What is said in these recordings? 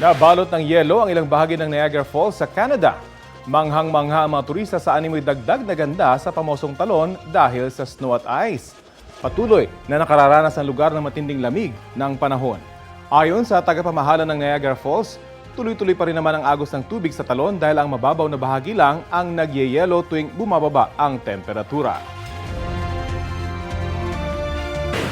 Nabalot ng yelo ang ilang bahagi ng Niagara Falls sa Canada. Manghang-mangha ang mga turista sa animoy dagdag na ganda sa pamosong talon dahil sa snow at ice. Patuloy na nakararanas ang lugar ng matinding lamig ng panahon. Ayon sa tagapamahala ng Niagara Falls, tuloy-tuloy pa rin naman ang agos ng tubig sa talon dahil ang mababaw na bahagi lang ang nagyeyelo tuwing bumababa ang temperatura.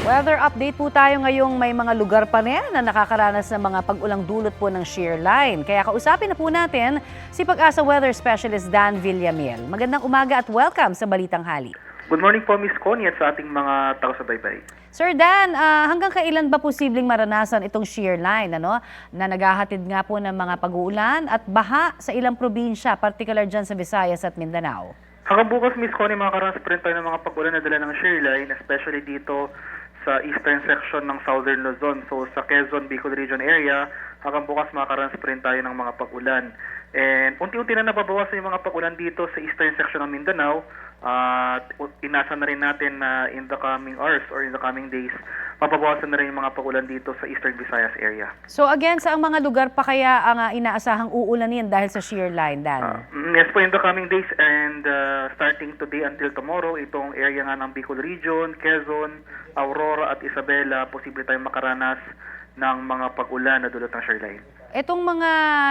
Weather update po tayo ngayong may mga lugar pa rin na nakakaranas ng mga pag-ulang dulot po ng shear line. Kaya kausapin na po natin si Pag-asa Weather Specialist Dan Villamil. Magandang umaga at welcome sa Balitang Hali. Good morning po, Miss Connie, at sa ating mga taga-subaybay. Sir Dan, ah, hanggang kailan ba posibleng maranasan itong shear line ano, na naghahatid nga po ng mga pag-uulan at baha sa ilang probinsya, particular dyan sa Visayas at Mindanao? Hanggang bukas, Miss Connie, makakaranas pa rin tayo ng mga pag-ulan na dala ng shear line, especially dito sa eastern section ng southern Luzon. So sa Quezon, Bicol Region area, hanggang bukas makakaranas pa rin tayo ng mga pag-ulan. And unti-unti na nababawasan yung mga pag-ulan dito sa eastern section ng Mindanao. At inasa na rin natin na in the coming hours or in the coming days, mababawasan na rin yung mga pag-ulan dito sa eastern Visayas area. So again, sa mga lugar pa kaya ang ah, inaasahang uulanin dahil sa shear line, Dan? Mm, yes po, in the coming days and uh, starting today until tomorrow, itong area nga ng Bicol Region, Quezon, Aurora at Isabela, posible tayong makaranas ng mga pag-ulan na dulot ng shoreline. Itong mga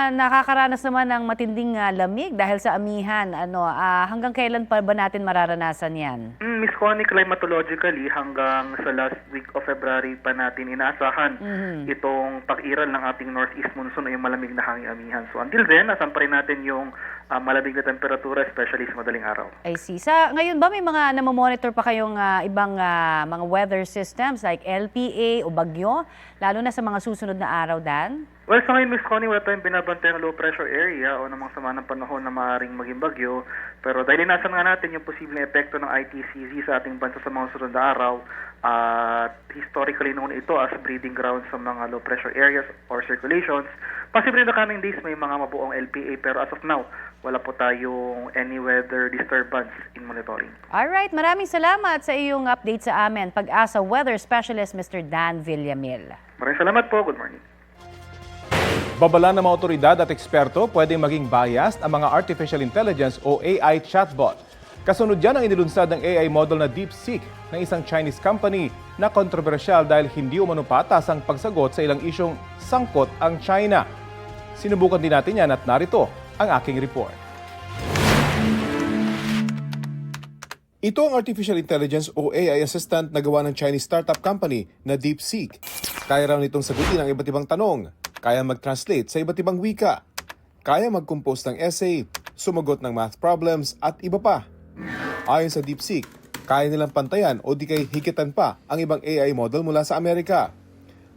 nakakaranas naman ng matinding ah, lamig dahil sa amihan, ano, ah, hanggang kailan pa ba natin mararanasan yan? Mm, Miss Connie, climatologically, hanggang sa last week of February pa natin inaasahan Mhm. itong pag-iral ng ating northeast monsoon o yung malamig na hangin amihan. So until then, asan pa rin natin yung ah, malamig na temperatura, especially sa madaling araw. I see. Sa, ngayon ba may mga namomonitor pa kayong ah, ibang ah, mga weather systems like LPA o bagyo, lalo na sa mga susunod na araw, Dan? Well, sa ngayon, Miss Connie, wala tayong binabantay ng low pressure area o namang sama ng panahon na maaaring maging bagyo. Pero dahil inasan nga natin yung posibleng epekto ng ITCZ sa ating bansa sa mga sunod na araw, at historically known ito as breeding ground sa mga low pressure areas or circulations, possibly in the coming days may mga mabuong LPA pero as of now, wala po tayong any weather disturbance in monitoring. Alright, maraming salamat sa iyong update sa amin. Pag-asa Weather Specialist Mr. Dan Villamil. Maraming salamat po. Good morning. Babala ng mga otoridad at eksperto, pwedeng maging biased ang mga artificial intelligence o AI chatbot. Kasunod yan ang inilunsad ng AI model na DeepSeek ng isang Chinese company na kontrobersyal dahil hindi umano patas ang pagsagot sa ilang isyong sangkot ang China. Sinubukan din natin yan at narito ang aking report. Ito ang artificial intelligence o AI assistant na gawa ng Chinese startup company na DeepSeek. Kaya raw nitong sagutin ang iba't ibang tanong. Kaya mag-translate sa iba't ibang wika. Kaya mag-compose ng essay, sumagot ng math problems at iba pa. Ayon sa DeepSeek, kaya nilang pantayan o di kay hikitan pa ang ibang AI model mula sa Amerika.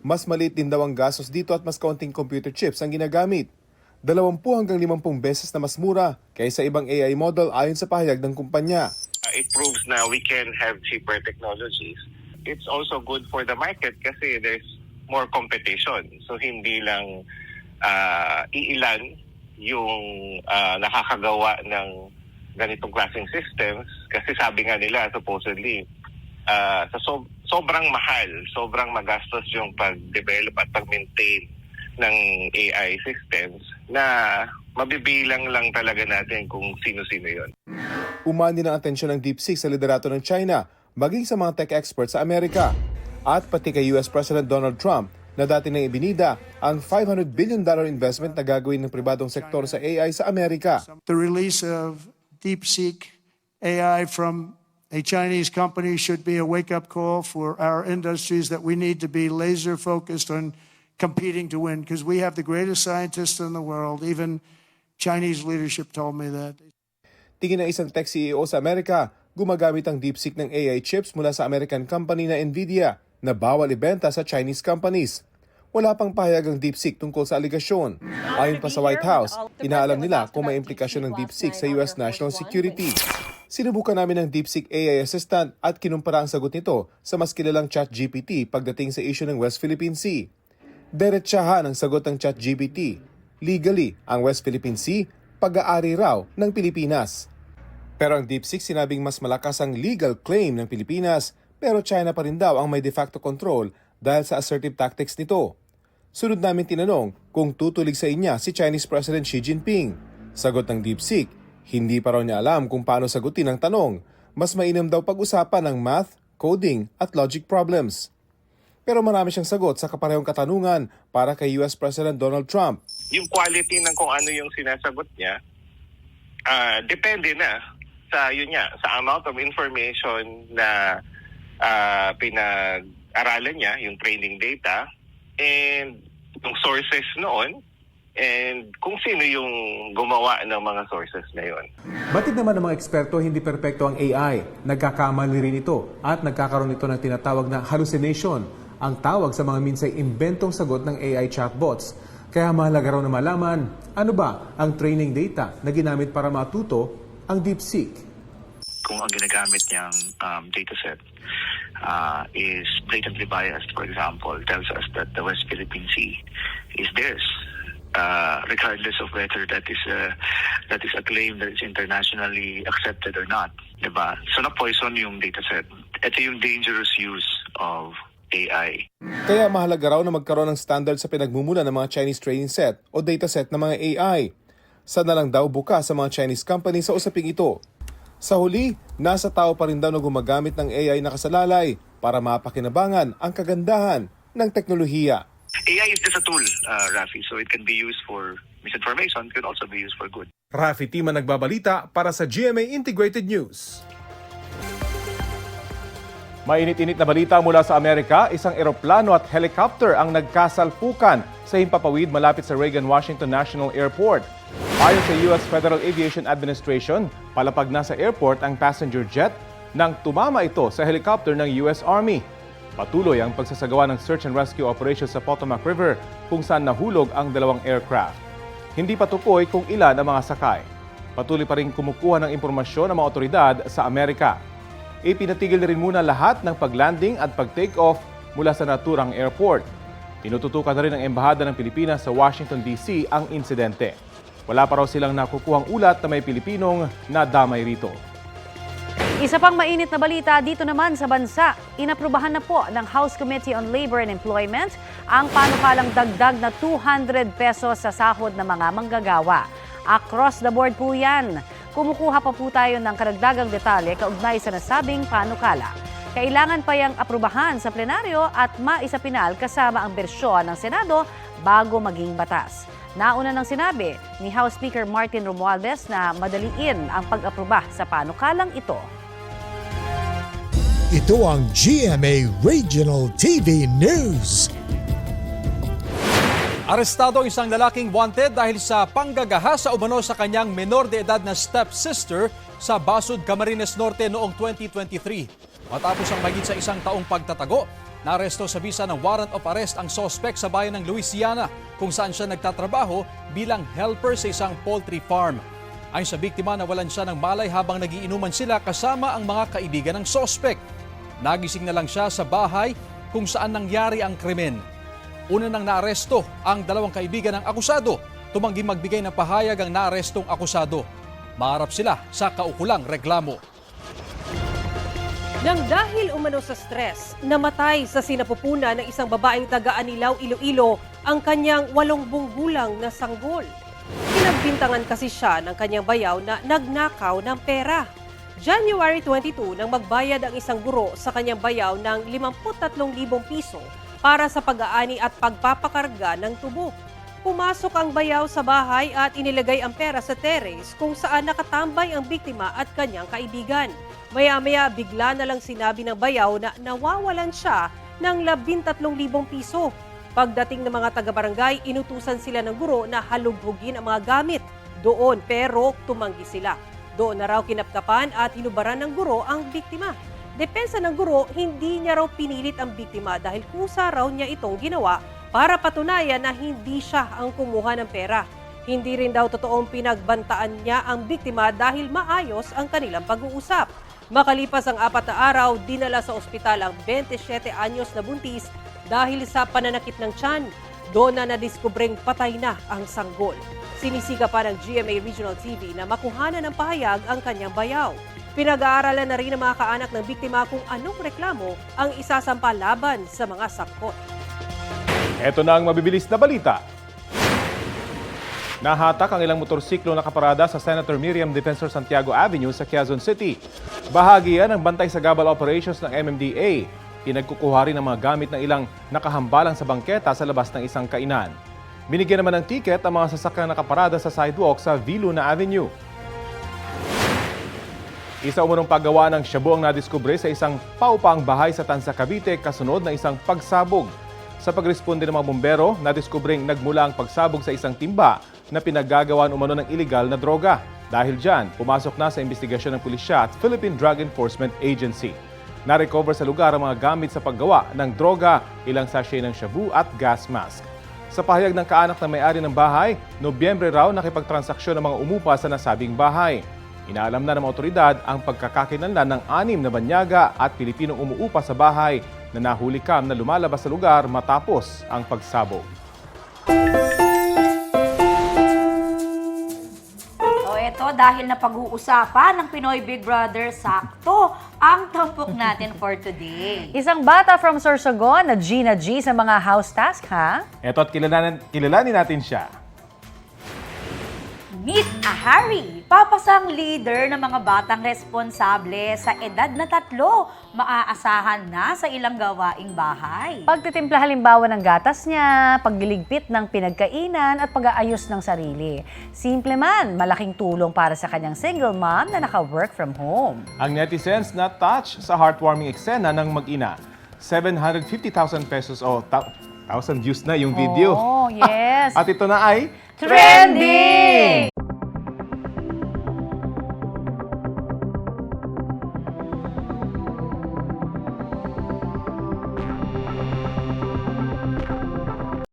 Mas maliit din daw ang gastos dito at mas kaunting computer chips ang ginagamit. 20 hanggang 50 beses na mas mura kaysa ibang AI model ayon sa pahayag ng kumpanya. uh, it proves na we can have cheaper technologies. It's also good for the market kasi there's more competition. So hindi lang uh, iilan yung uh, nakakagawa ng ganitong klaseng systems kasi sabi nga nila supposedly uh, sa sob- sobrang mahal, sobrang magastos yung pag-develop at pag-maintain ng AI systems na mabibilang lang talaga natin kung sino-sino yon. Umani ng atensyon ng DeepSeek sa liderato ng China, maging sa mga tech experts sa Amerika, at pati kay US President Donald Trump na dati nang ibinida ang 500 billion dollar investment na gagawin ng pribadong sektor sa AI sa Amerika. The release of DeepSeek AI from a Chinese company should be a wake up call for our industries that we need to be laser focused on competing to win because we have the greatest scientists in the world. Even Chinese leadership told me that. Tingin ng isang tech CEO sa Amerika, gumagamit ang DeepSeek ng AI chips mula sa American company na Nvidia na bawal ibenta sa Chinese companies. Wala pang pahayag ang DeepSeek tungkol sa aligasyon. Ayon pa sa White House, inaalam nila kung may implikasyon ng DeepSeek sa US national security. Sinubukan namin ng DeepSeek AI assistant at kinumpara ang sagot nito sa mas kilalang ChatGPT pagdating sa issue ng West Philippine Sea. Diretsahan ang sagot ng ChatGPT. Legally, ang West Philippine Sea, pag-aari raw ng Pilipinas. Pero ang DeepSeek sinabing mas malakas ang legal claim ng Pilipinas pero China pa rin daw ang may de facto control dahil sa assertive tactics nito. Sunod namin tinanong kung tutulig sa inya si Chinese President Xi Jinping. Sagot ng DeepSeek, hindi pa raw niya alam kung paano sagutin ang tanong. Mas mainam daw pag-usapan ng math, coding at logic problems. Pero marami siyang sagot sa kaparehong katanungan para kay US President Donald Trump. Yung quality ng kung ano yung sinasagot niya, ah, depende na sa yun niya, sa amount of information na ah, pinag-aralan niya, yung training data, and yung sources noon, and kung sino yung gumawa ng mga sources na yun. Batid naman ng mga eksperto, hindi perpekto ang AI. Nagkakamali rin ito at nagkakaroon ito ng tinatawag na hallucination, ang tawag sa mga minsay imbentong sagot ng AI chatbots. Kaya mahalaga raw na malaman, ano ba ang training data na ginamit para matuto ang DeepSeek? kung ang ginagamit niyang um, dataset uh, is blatantly biased, for example, tells us that the West Philippine Sea is theirs, uh, regardless of whether that is a that is a claim that is internationally accepted or not, diba? So na-poison yung dataset. Ito yung dangerous use of AI. Kaya mahalaga raw na magkaroon ng standard sa pinagmumula ng mga Chinese training set o dataset ng mga AI. Sana lang daw bukas sa mga Chinese company sa usaping ito. Sa huli, nasa tao pa rin daw na gumagamit ng AI na kasalalay para mapakinabangan ang kagandahan ng teknolohiya. AI is just a tool, uh, Rafi, so it can be used for misinformation, it can also be used for good. Rafi Tima nagbabalita para sa GMA Integrated News. Mainit-init na balita mula sa Amerika, isang eroplano at helicopter ang nagkasalpukan sa himpapawid malapit sa Reagan Washington National Airport. Ayon sa US Federal Aviation Administration, palapag na sa airport ang passenger jet nang tumama ito sa helicopter ng US Army. Patuloy ang pagsasagawa ng search and rescue operation sa Potomac River kung saan nahulog ang dalawang aircraft. Hindi pa tukoy kung ilan ang mga sakay. Patuloy pa rin kumukuha ng impormasyon ng mga otoridad sa Amerika. Ipinatigil na rin muna lahat ng paglanding at pag-take off mula sa naturang airport. Tinututukan na rin ng Embahada ng Pilipinas sa Washington DC ang insidente. Wala pa raw silang nakukuhang ulat na may Pilipinong nadamay rito. Isa pang mainit na balita dito naman sa bansa. Inaprubahan na po ng House Committee on Labor and Employment ang panukalang dagdag na 200 pesos sa sahod ng mga manggagawa. Across the board po yan. Kumukuha pa po tayo ng karagdagang detalye kaugnay sa nasabing panukala. Kailangan pa yung aprubahan sa plenaryo at maisapinal kasama ang bersyon ng Senado bago maging batas. Nauna nang sinabi ni House Speaker Martin Romualdez na madaliin ang pag-aproba sa panukalang ito. Ito ang GMA Regional TV News. Arestado ang isang lalaking wanted dahil sa panggagaha sa umano sa kanyang menor de edad na stepsister sa Basud, Camarines Norte noong 2023. Matapos ang magit sa isang taong pagtatago, naresto sa bisa ng warrant of arrest ang sospek sa bayan ng Louisiana kung saan siya nagtatrabaho bilang helper sa isang poultry farm. Ayon sa biktima, nawalan siya ng malay habang nagiinuman sila kasama ang mga kaibigan ng sospek. Nagising na lang siya sa bahay kung saan nangyari ang krimen. Una nang naaresto ang dalawang kaibigan ng akusado. Tumanggi magbigay ng pahayag ang naarestong akusado. Maharap sila sa kaukulang reklamo. Nang dahil umano sa stress, namatay sa sinapupunan ng isang babaeng taga-Anilaw, Iloilo ang kanyang walong bunggulang na sanggol. Pinagbintangan kasi siya ng kanyang bayaw na nagnakaw ng pera. January 22 nang magbayad ang isang guro sa kanyang bayaw ng 53,000 piso para sa pag-aani at pagpapakarga ng tubo. Pumasok ang bayaw sa bahay at inilagay ang pera sa terrace kung saan nakatambay ang biktima at kanyang kaibigan. Maya-maya bigla na lang sinabi ng bayaw na nawawalan siya ng 13,000 piso. Pagdating ng mga taga-barangay, inutusan sila ng guro na halughugin ang mga gamit doon pero tumanggi sila. Doon na raw kinapkapan at hinubaran ng guro ang biktima. Depensa ng guro, hindi niya raw pinilit ang biktima dahil kusa raw niya itong ginawa para patunayan na hindi siya ang kumuha ng pera. Hindi rin daw totoong pinagbantaan niya ang biktima dahil maayos ang kanilang pag-uusap. Makalipas ang apat na araw, dinala sa ospital ang 27 anyos na buntis dahil sa pananakit ng tiyan. Doon na nadiskubreng patay na ang sanggol. Sinisiga pa ng GMA Regional TV na makuhanan ng pahayag ang kanyang bayaw. Pinag-aaralan na rin ng mga kaanak ng biktima kung anong reklamo ang isasampa laban sa mga sakot. Ito na ang mabibilis na balita. Nahatak ang ilang motorsiklo na kaparada sa Senator Miriam Defensor Santiago Avenue sa Quezon City. Bahagi yan ng bantay sa gabal operations ng MMDA. Pinagkukuha rin ang mga gamit ng ilang nakahambalang sa bangketa sa labas ng isang kainan. Binigyan naman ng tiket ang mga sasakyang nakaparada sa sidewalk sa Viluna Avenue. Isa umunong paggawa ng shabu ang nadiskubre sa isang paupang bahay sa Tansa Cavite kasunod ng isang pagsabog. Sa pagresponde ng mga bumbero, nadiskubring nagmula ang pagsabog sa isang timba na pinaggagawan umano ng iligal na droga. Dahil dyan, pumasok na sa investigasyon ng pulisya at Philippine Drug Enforcement Agency. Na-recover sa lugar ang mga gamit sa paggawa ng droga, ilang sachet ng shabu at gas mask. Sa pahayag ng kaanak na may-ari ng bahay, Nobyembre raw nakipagtransaksyon ng mga umupa sa nasabing bahay. Inaalam na ng otoridad ang pagkakakinanlan ng anim na banyaga at Pilipinong umuupa sa bahay na nahuli kam na lumalabas sa lugar matapos ang pagsabog. O eto, dahil na pag-uusapan ng Pinoy Big Brother, sakto ang tampok natin for today. Isang bata from Sorsogon na Gina G sa mga house task, ha? Eto at kilalanin, kilalanin natin siya. Meet a Harry, papasang leader ng mga batang responsable sa edad na tatlo, maaasahan na sa ilang gawaing bahay. Pagtitimpla halimbawa ng gatas niya, pagliligpit ng pinagkainan at pag-aayos ng sarili. Simple man, malaking tulong para sa kanyang single mom na naka-work from home. Ang netizens na touch sa heartwarming eksena ng mag-ina. 750,000 pesos o 1,000 views na yung video. Oh, yes. At ito na ay trending.